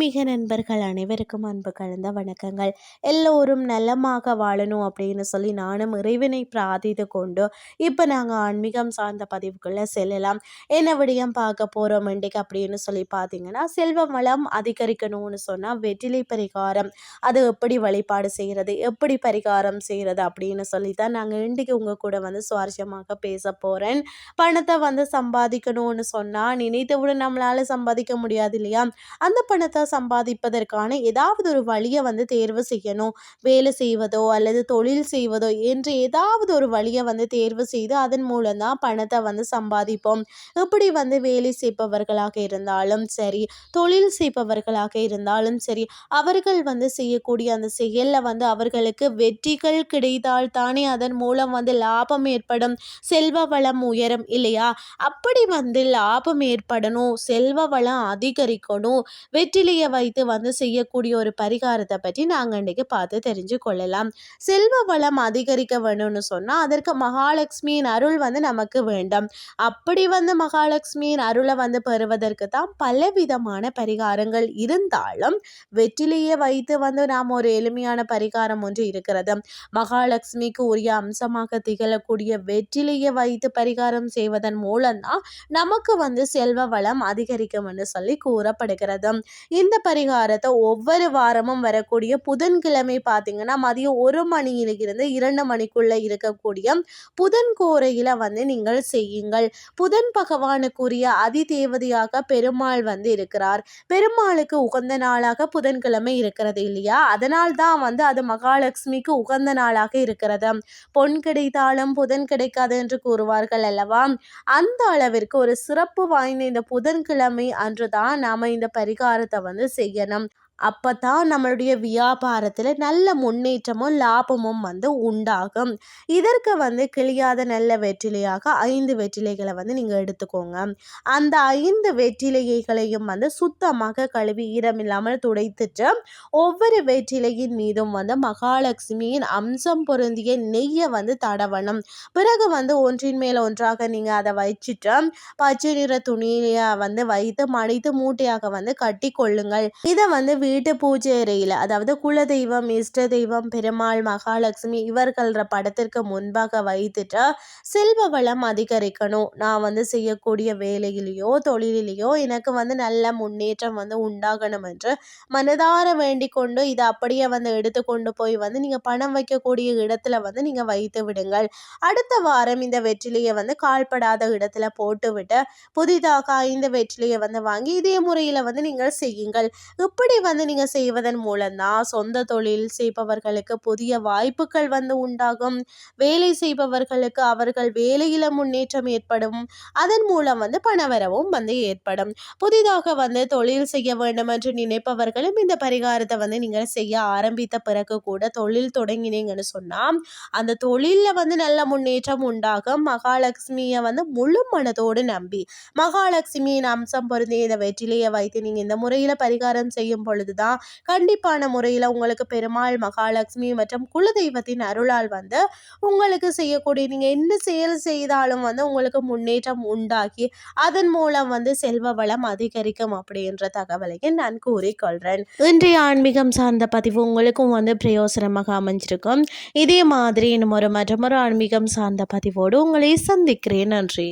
ஆன்மீக நண்பர்கள் அனைவருக்கும் அன்பு கலந்த வணக்கங்கள். எல்லோரும் நலமாக வாழணும் அப்படின்னு சொல்லி நானும் இறைவனை பிரார்த்தித்து கொண்டு இப்போ நாங்கள் ஆன்மீகம் சார்ந்த பதிவுக்குள்ளே செல்லலாம். என்ன விடயம் பார்க்க போகிறோம் இன்றைக்கு அப்படின்னு சொல்லி பார்த்தீங்கன்னா செல்வ வளம் அதிகரிக்கணும்னு சொன்னால் வெற்றிலை பரிகாரம். அது எப்படி வழிபாடு செய்கிறது எப்படி பரிகாரம் செய்கிறது அப்படின்னு சொல்லி தான் நாங்கள் இன்றைக்கு உங்கள் கூட வந்து சுவாரஸ்யமாக பேச போகிறேன் பணத்தை வந்து சம்பாதிக்கணும்னு சொன்னால் நினைத்தவுடன் நம்மளால் சம்பாதிக்க முடியாது இல்லையா? அந்த பணத்தை சம்பாதிப்பதற்கான ஏதாவது ஒரு வழியை வந்து தேர்வு செய்யணும். வேலை செய்வதோ அல்லது தொழில் செய்வதோ என்று ஏதாவது ஒரு வழியை வந்து தேர்வு செய்து அதன் மூலம் தான் பணத்தை வந்து சம்பாதிப்போம். இப்படி வந்து வேலை செய்பவர்களாக இருந்தாலும் சரி தொழில் செய்பவர்களாக இருந்தாலும் சரி அவர்கள் வந்து செய்யக்கூடிய அந்த செயலில் வந்து அவர்களுக்கு வெற்றிகள் கிடைத்தால் தானே அதன் மூலம் வந்து லாபம் ஏற்படும். செல்வ வளம் உயரும் இல்லையா? அப்படி வந்து லாபம் ஏற்படணும் செல்வ வளம் அதிகரிக்கணும் வெற்றிலையை வைத்து வந்து செய்யக்கூடிய ஒரு பரிகாரத்தை பற்றி நாங்கள் இன்றைக்கி பார்த்து தெரிஞ்சு கொள்ளலாம். செல்வ வளம் அதிகரிக்க வேணும்னு சொன்னால் அதற்கு மகாலட்சுமியின் அருள் வந்து நமக்கு வேண்டும். அப்படி வந்து மகாலட்சுமியின் அருளை வந்து பெறுவதற்கு தான் பலவிதமான பரிகாரங்கள் இருந்தாலும் வெற்றிலேயே வைத்து வந்து நாம் ஒரு எளிமையான பரிகாரம் ஒன்று இருக்கிறது. மகாலட்சுமிக்கு உரிய அம்சமாக திகழக்கூடிய வெற்றிலேயே வைத்து பரிகாரம் செய்வதன் மூலம்தான் நமக்கு வந்து செல்வ வளம் அதிகரிக்கும் என்று சொல்லி கூறப்படுகிறது. இந்த இந்த பரிகாரத்தை ஒவ்வொரு வாரமும் வரக்கூடிய புதன்கிழமை பார்த்தீங்கன்னா மதியம் ஒரு மணியிலிருந்து இரண்டு மணிக்குள்ளே இருக்கக்கூடிய புதன் கோரையில் வந்து நீங்கள் செய்யுங்கள். புதன் பகவானுக்குரிய அதி தேவதையாக பெருமாள் வந்து இருக்கிறார். பெருமாளுக்கு உகந்த நாளாக புதன்கிழமை இருக்கிறது இல்லையா? அதனால் தான் வந்து அது மகாலட்சுமிக்கு உகந்த நாளாக இருக்கிறது. பொன் கிடைத்தாலும் புதன் கிடைக்காது என்று கூறுவார்கள் அல்லவா? அந்த அளவிற்கு ஒரு சிறப்பு வாய்ந்த இந்த புதன்கிழமை அன்று தான் நாம் இந்த பரிகாரத்தை வந்து செய்யணும். அப்போ தான் நம்மளுடைய வியாபாரத்தில் நல்ல முன்னேற்றமும் லாபமும் வந்து உண்டாகும். இதற்கு வந்து கிளியாத நல்ல வெற்றிலையாக ஐந்து வெற்றிலைகளை வந்து நீங்கள் எடுத்துக்கோங்க. அந்த ஐந்து வெற்றிலைகளையும் வந்து சுத்தமாக கழுவி ஈரமில்லாமல் துடைத்துட்டு ஒவ்வொரு வெற்றிலையின் மீதும் வந்து மகாலட்சுமியின் அம்சம் பொருந்திய நெய்யை வந்து தடவணும். பிறகு வந்து ஒன்றின் மேல் ஒன்றாக நீங்கள் அதை வச்சுட்டு பச்சை நிற துணியை வந்து வைத்து மடித்து மூட்டையாக வந்து கட்டி கொள்ளுங்கள் இதை வந்து வீட்டு பூஜை அறையில் அதாவது குலதெய்வம் இஷ்ட தெய்வம் பெருமாள் மகாலட்சுமி இவர்கள படத்திற்கு முன்பாக வைத்துட்டு செல்வ வளம் அதிகரிக்கணும். நான் வந்து செய்யக்கூடிய வேலையிலேயோ தொழிலிலேயோ எனக்கு வந்து நல்ல முன்னேற்றம் வந்து உண்டாகணும் என்று மனதார வேண்டிக் கொண்டு இதை அப்படியே வந்து எடுத்து கொண்டு போய் வந்து நீங்கள் பணம் வைக்கக்கூடிய இடத்துல வந்து நீங்கள் வைத்து விடுங்கள். அடுத்த வாரம் இந்த வெற்றிலையை வந்து கால்படாத இடத்துல போட்டுவிட்டு புதிதாக இந்த வெற்றிலையை வந்து வாங்கி இதே முறையில் வந்து நீங்கள் செய்யுங்கள். இப்படி வந்து வந்து நீங்கள் செய்வதன் மூலம்தான் சொந்த தொழில் செய்பவர்களுக்கு புதிய வாய்ப்புகள் வந்து உண்டாகும். வேலை செய்பவர்களுக்கு அவர்கள் வேலையில் முன்னேற்றம் ஏற்படும். அதன் மூலம் வந்து பணவரவும் வந்து ஏற்படும். புதிதாக வந்து தொழில் செய்ய வேண்டும் என்று நினைப்பவர்களும் இந்த பரிகாரத்தை வந்து நீங்கள் செய்ய ஆரம்பித்த பிறகு கூட தொழில் தொடங்கினீங்கன்னு சொன்னால் அந்த தொழிலில் வந்து நல்ல முன்னேற்றம் உண்டாகும். மகாலட்சுமியை வந்து முழு மனதோடு நம்பி மகாலட்சுமியின் அம்சம் பொருந்திய இந்த வெற்றிலையை வைத்து நீங்கள் இந்த முறையில் பரிகாரம் செய்யும் பொழுது பொழுது தான் கண்டிப்பான முறையில் உங்களுக்கு பெருமாள் மகாலட்சுமி மற்றும் குலதெய்வத்தின் அருளால் வந்து உங்களுக்கு செய்யக்கூடிய நீங்கள் என்ன செயல் செய்தாலும் வந்து உங்களுக்கு முன்னேற்றம் உண்டாக்கி அதன் மூலம் வந்து செல்வ வளம் அதிகரிக்கும் அப்படின்ற தகவலையும் நான் கூறிக்கொள்கிறேன் இன்றைய ஆன்மீகம் சார்ந்த பதிவு உங்களுக்கும் வந்து பிரயோசனமாக அமைஞ்சிருக்கும். இதே மாதிரி இன்னும் ஒரு மற்றொரு ஆன்மீகம் சார்ந்த பதிவோடு உங்களை சந்திக்கிறேன். நன்றி.